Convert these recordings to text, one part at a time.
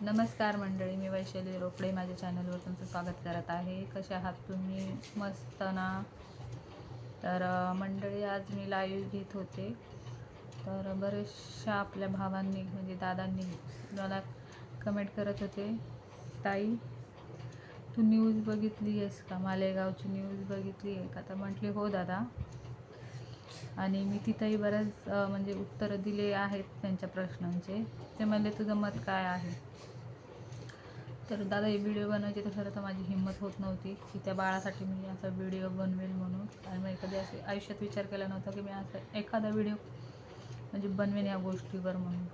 नमस्कार मंडळी मी वैशाली रोकडे माझ्या चॅनलवर तुमचं स्वागत करत आहे. कसे आहात तुम्ही? मस्त ना? तर मंडळी आज मी लाईव्ह घेत होते. तर बरेचशा आपल्या भावांनी म्हणजे दादांनी मला कमेंट करत होते. ताई तू न्यूज बघितली आहेस का? मालेगावची न्यूज बघितली आहे का? तर म्हटली हो दादा. आणि मी तिथंही बऱ्याच म्हणजे उत्तरं दिले आहेत त्यांच्या प्रश्नांचे. ते म्हणले तुझं मत काय आहे? तर दादा हे व्हिडिओ बनवायचे तर खरं तर माझी हिंमत होत नव्हती की त्या बाळासाठी मी असा व्हिडिओ बनवेल म्हणून. आणि मग कधी असे आयुष्यात विचार केला नव्हता की मी असा एखादा व्हिडिओ म्हणजे बनवेन या गोष्टीवर म्हणून.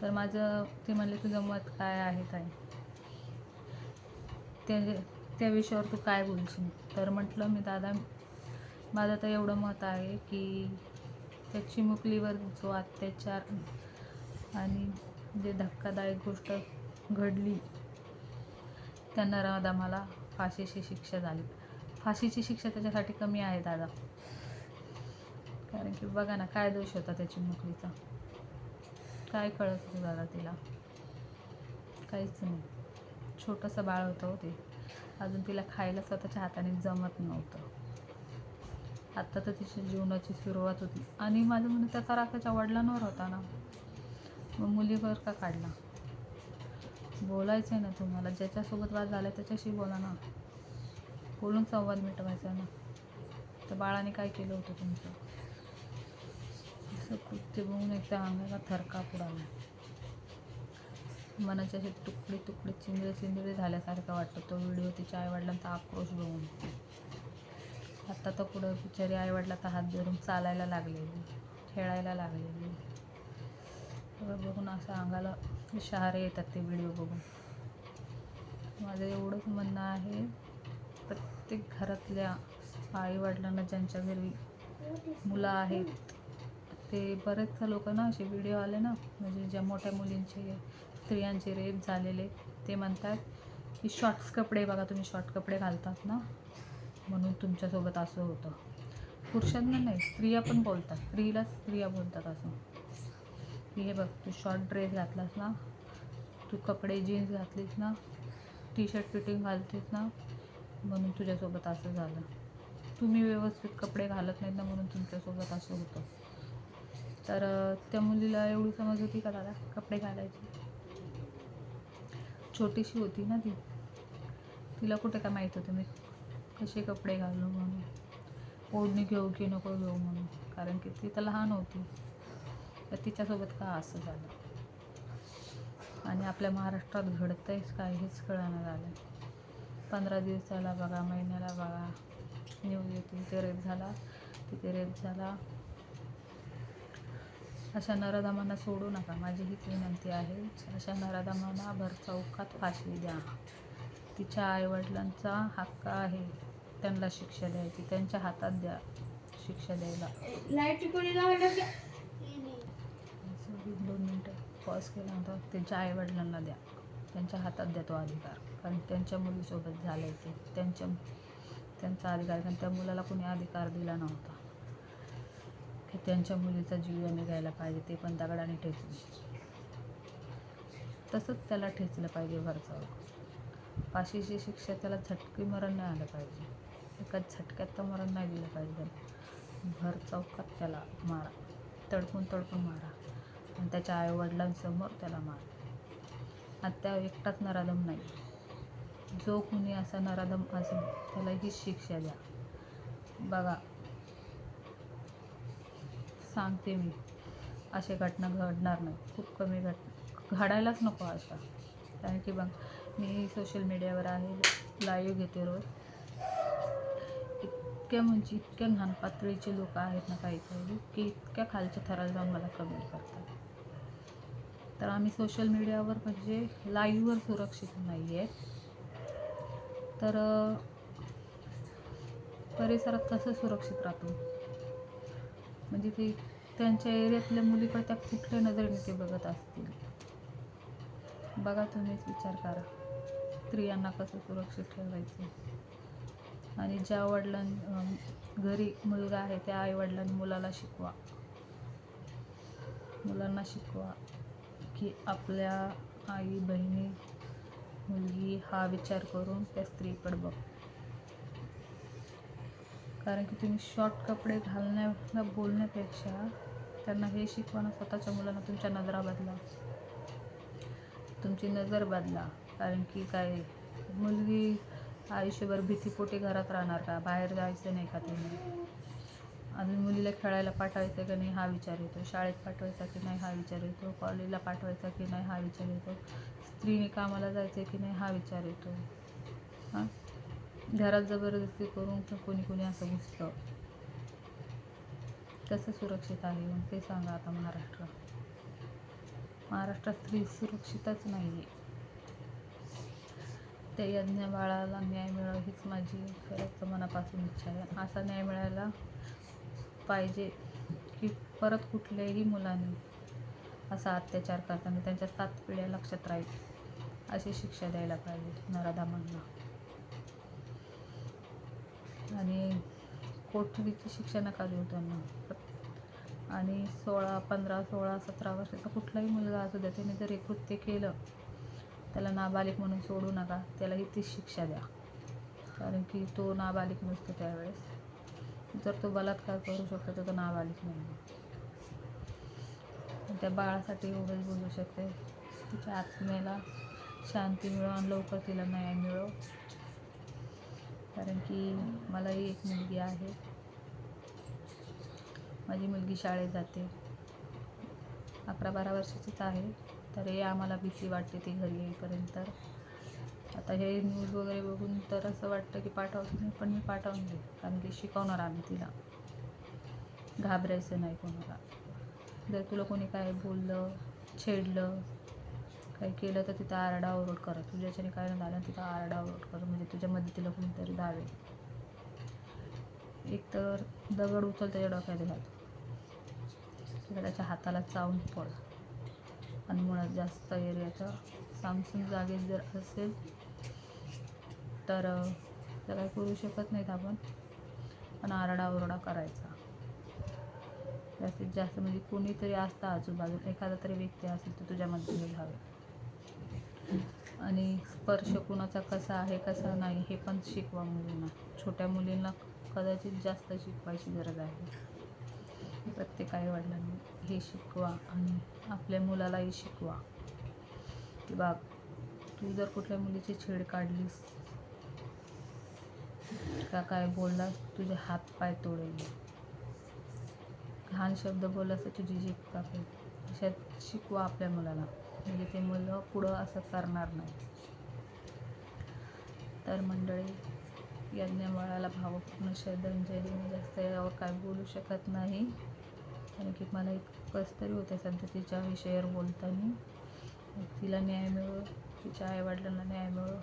तर माझं ते म्हणले तुझं मत काय आहे ताई? त्या त्या विषयावर तू काय बोलशील? तर म्हटलं मी दादा माझं तर एवढं मत आहे की त्या चिमुकलीवर जो अत्याचार आणि जे धक्कादायक गोष्ट घडली त्या नराधमाला फाशीची शिक्षा झाली. फाशीची शिक्षा त्याच्यासाठी कमी आहे दादा. कारण की बघा ना काय दोष होता त्या चिमुकलीचा काय कळत होतं दादा तिला? काहीच नाही. छोटंसं बाळ होतं हो ते. अजून तिला खायला स्वतःच्या हाताने जमत नव्हतं. आत्ता तर तिच्या जीवनाची सुरुवात होती. आणि माझं म्हणणं त्याचा राग त्याच्या वडिलांवर होता ना. मग मुलीवर का काढला? बोलायचं आहे ना तुम्हाला. ज्याच्यासोबत वाद झाला त्याच्याशी बोला ना. बोलून संवाद मिटवायचा आहे ना. तर बाळाने काय केलं होतं तुमचं? असं कृत्य बघून एकदा अंगाला थरका उडाला मनाच्या असे तुकडे तुकडे चिंदळे चिंदळे झाल्यासारखं वाटतं तो व्हिडिओ तिच्या आईवडिलांचा आक्रोश बघून. आत्ता तर पुढं बिचारी आईवडिलाचा हात धरून चालायला लागलेली खेळायला लागलेली. सगळं बघून असं अंगाला शहारे येतात ते व्हिडिओ बघून. माझं एवढंच म्हणणं आहे प्रत्येक घरातल्या आईवडिलांना ज्यांच्या घरी मुलं आहेत ते बरेच लोक ना असे व्हिडिओ आले ना म्हणजे ज्या मोठ्या मुलींचे स्त्रियांचे रेप झालेले ते म्हणतात की शॉर्ट्स कपडे बघा तुम्ही शॉर्ट कपडे घालतात ना. म्हणून तुमच्यासोबत असं होतं. पुरुषांना नाही स्त्रिया पण बोलतात. स्त्रीला स्त्रिया बोलतात असं. की हे बघ तू शॉर्ट ड्रेस घातलास ना तू कपडे जीन्स घातलीस ना टी शर्ट फिटिंग घालतेस ना म्हणून तुझ्यासोबत असं झालं. तुम्ही व्यवस्थित कपडे घालत नाहीत ना म्हणून तुमच्यासोबत असं होतं. तर त्या मुलीला एवढी समज होती का दादा कपडे घालायची? छोटीशी होती ना ती. तिला कुठे काय माहीत होतं मी? कसे कपडे घालू म्हणून? ओढणी घेऊ की नको घेऊ म्हणून? कारण की ती तर लहान होती. तर तिच्यासोबत का असं झालं? आणि आपल्या महाराष्ट्रात घडतंयच काय हेच कळणं झालं पंधरा दिवसाला बघा महिन्याला बघा. न्यूज येते इथे रेप झाला तिथे रेप झाला. अशा नराधमांना सोडू नका. माझी हीच विनंती आहे. अशा नराधमांना भर चौकात फाशी द्या. तिच्या आईवडिलांचा हक्क आहे. त्यांना शिक्षा द्यायची त्यांच्या हातात द्या शिक्षा द्यायला. लाइट कोणी दोन मिनटं पॉज केला होता. त्यांच्या आईवडिलांना द्या. त्यांच्या हातात द्या तो अधिकार. कारण त्यांच्या मुलीसोबत झालं आहे ते. त्यांच्या त्यांचा अधिकार कारण त्या मुलाला कोणी अधिकार दिला नव्हता. की त्यांच्या मुलीचा जीव याने घ्यायला पाहिजे ते पण दगडाने ठेचून तसंच त्याला ठेचलं पाहिजे भरचाव फाशीची शिक्षा त्याला झटकी मरण नाही आलं पाहिजे. एका झटक्यात तर मरण नाही दिलं पाहिजे भर चौकात त्याला मारा. तडपून तडपून मारा. आणि त्याच्या आईवडिलांसमोर त्याला मारा. आणि त्या एकटाच नराधम नाही. जो कुणी असा नराधम असेल त्याला हीच शिक्षा द्या. बघा. सांगते मी. असे घटना घडणार नाही. खूप कमी घट घडायलाच नको अशा कारण की बघ मी सोशल मीडियावर आहे लाईव्ह घेते रोज. इतक्या म्हणजे इतक्या घाण पातळीचे लोक आहेत ना काही काही की इतक्या खालच्या थराला जाऊन मला कमेंट करतात. तर आम्ही सोशल मीडियावर म्हणजे लाईव्हवर सुरक्षित नाही आहे तर परिसरात कसं सुरक्षित राहतो? म्हणजे ते त्यांच्या एरियातल्या मुलीकडे त्या कुठल्या नजरेने ते बघत असतील? बघा तुम्हीच विचार करा. स्त्रियांना कसं सुरक्षित ठेवायचं? आणि ज्या वडिलां घरी मुलगा आहे त्या आईवडिलांनी मुलाला शिकवा. मुलांना शिकवा की आपल्या आई बहिणी मुलगी हा विचार करून त्या स्त्रीकडे बघ. कारण की तुम्ही शॉर्ट कपडे घालण्या बोलण्यापेक्षा त्यांना हे शिकवा ना स्वतःच्या मुलांना तुमच्या नजरा बदला. तुमची नजर बदला. कारण की काय मुलगी आयुष्यभर भीतीपोटी घरात राहणार का? बाहेर जायचं नाही का तिने? अजून मुलीला खेळायला पाठवायचं की नाही हा विचार येतो. शाळेत पाठवायचा की नाही हा विचार येतो. कॉलेजला पाठवायचा की नाही हा विचार येतो. स्त्रीने कामाला जायचं की नाही हा विचार येतो. हां? घरात जबरदस्ती करून तर कोणी कोणी असं घुसतं. कसं सुरक्षित आहे मग? ते सांगा आता महाराष्ट्र. महाराष्ट्रात स्त्री सुरक्षितच नाही आहे त्या यज्ञ बाळाला न्याय मिळावा हीच माझी खरंच मनापासून इच्छा आहे. असा न्याय मिळायला पाहिजे की परत कुठल्याही मुलाने असा अत्याचार करताना त्यांच्या सात पिढ्या लक्षात राहील अशी शिक्षा द्यायला पाहिजे नराधामांना आणि कोठडीची शिक्षा नका देऊ त्यांना. आणि सोळा पंधरा सोळा सतरा वर्षाचा कुठलाही मुलगा असू द्या त्याने जर हे कृत्य केलं त्याला नाबालिक म्हणून सोडू नका. त्यालाही तीच शिक्षा द्या. कारण की तो नाबालिक नसतो त्यावेळेस. जर तो बलात्कार करू शकतो तर तो नाबालिक नाही. त्या बाळासाठी एवढंच बोलू शकते. तिच्या आत्म्याला शांती मिळो आणि लवकर तिला न्याय मिळो. कारण की मलाही एक मुलगी आहे. माझी मुलगी शाळेत जाते. अकरा बारा वर्षाचीच आहे. तर हे आम्हाला भीती वाटते ती घरी येईपर्यंत आता हे न्यूज वगैरे बघून तर असं वाटतं की पाठवतो नाही पण मी पाठवून दे कारण की शिकवणार आम्ही तिला. घाबरायचं नाही कोणाला. जर तुला कोणी काय बोललं छेडलं काही केलं तर तिथं आरडाओरड कर. तुझ्याच्याने काय झालं तिथं आरडाओरड कर. म्हणजे तुझ्या मदतीला कोणीतरी धावेल. एक तर दगड उचल त्याच्या डोक्यात घाल त्याच्या हाताला चावून पड आणि मुळात जास्त एरियाचा सामसून जागेत जर असेल तर अं, तर काही करू शकत नाहीत आपण. पण आरडाओरडा करायचा. जास्तीत जास्त म्हणजे कोणीतरी असतं आजूबाजूला. एखादा तरी व्यक्ती असेल तर तुझ्या मदतीला आणि स्पर्श कुणाचा कसा आहे कसा नाही हे पण शिकवा मुलींना. छोट्या मुलींना कदाचित जास्त शिकवायची गरज आहे. प्रत्येक आईवडिलांनी हे शिकवा आणि आपल्या मुलालाही शिकवा. की बाब तू जर कुठल्या मुलीची छेड काढलीस का काय बोललास तुझे हात पाय तोडेल. घाण शब्द बोललास तर तुझी जीभ कापेल. अशा शिकवा आपल्या मुलाला. म्हणजे ते मुलं पुढं असं करणार नाही तर मंडळी यज्ञबाळाला भावपूर्ण श्रद्धांजली मी जास्त यावर काय बोलू शकत नाही. कारण की मला एक कस तरी होते सध्या तिच्या विषयावर बोलताना. तिला न्याय मिळो तिच्या आईवडिलांना न्याय मिळो.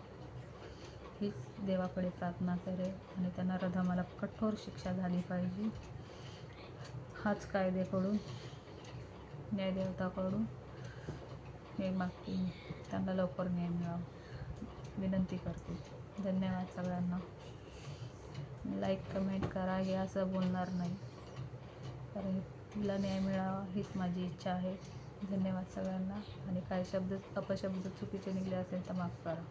हीच देवाकडे प्रार्थना करेल आणि त्यांना रधमाला कठोर शिक्षा झाली पाहिजे. हाच कायदेकडून न्यायदेवताकडून हे मागते मी. त्यांना लवकर न्याय मिळावा. विनंती करते. धन्यवाद सगळ्यांना. लाईक कमेंट करा हे असं बोलणार नाही. कारण तिला न्याय मिळावा हीच माझी इच्छा आहे. धन्यवाद सगळ्यांना. आणि काही शब्द अपशब्द चुकीचे निघाले असेल तर माफ करा.